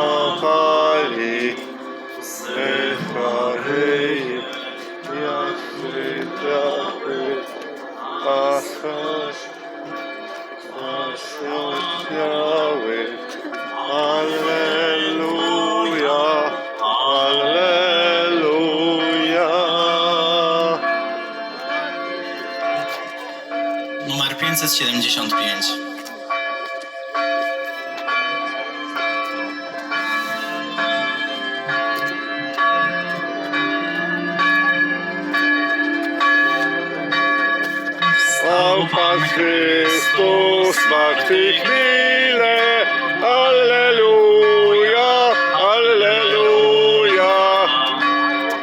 zapali swych chorych, jak a choć. Alleluja, Alleluja. Numer 575 Stał Pan Chrystus zmartwychwile. Alleluja, Alleluja.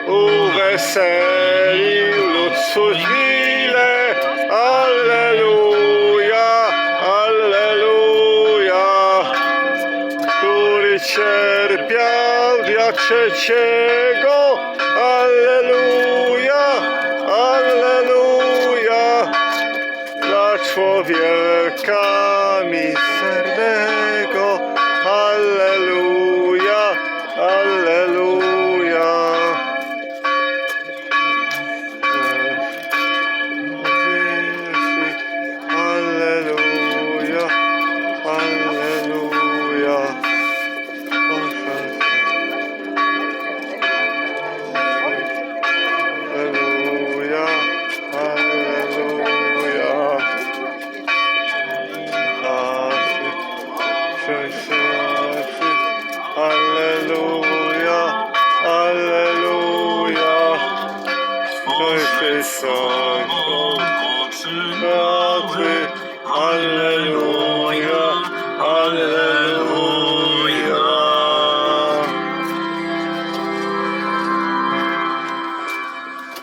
Uweselił lud swój chwilę. Alleluja, Alleluja. Który cierpiał dnia trzeciego. Alleluja, Alleluja. Ojciec Son, Światły, Alleluja, Alleluja.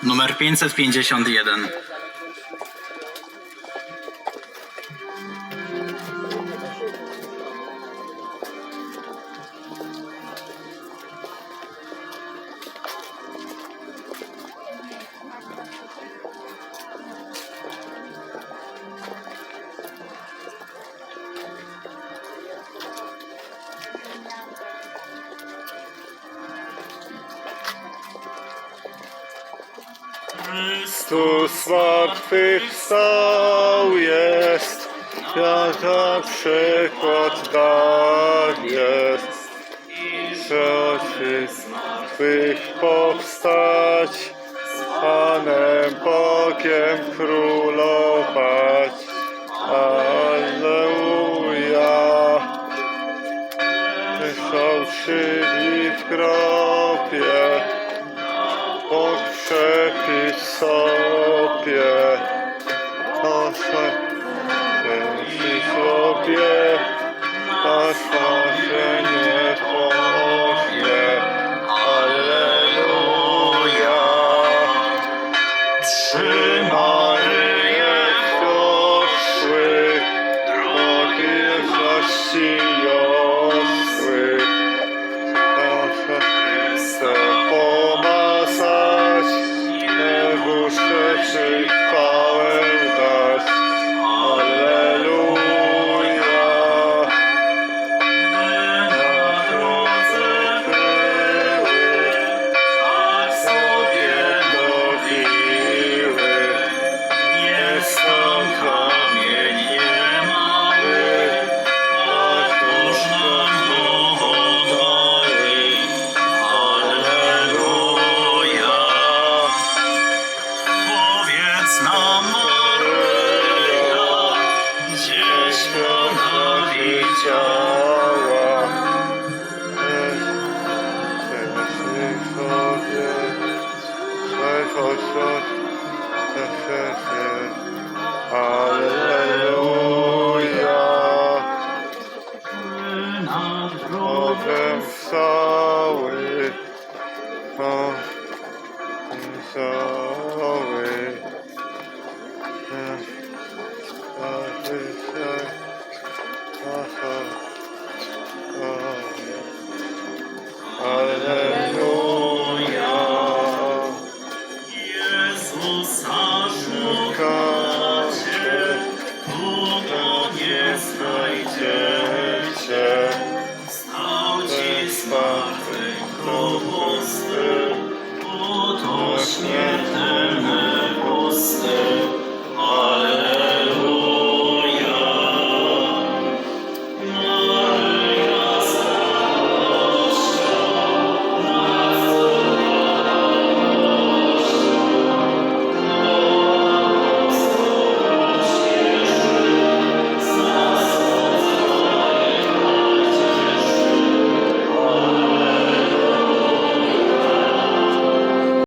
Numer 551. Chrystus zmartwychwstał jest, na przykład dar jest. Rzeczy zmartwych powstać, z Panem Bogiem królować. Alleluja. Fałszywi w grobie, pokrzepić sobie nasze dzięki sobie 소서지자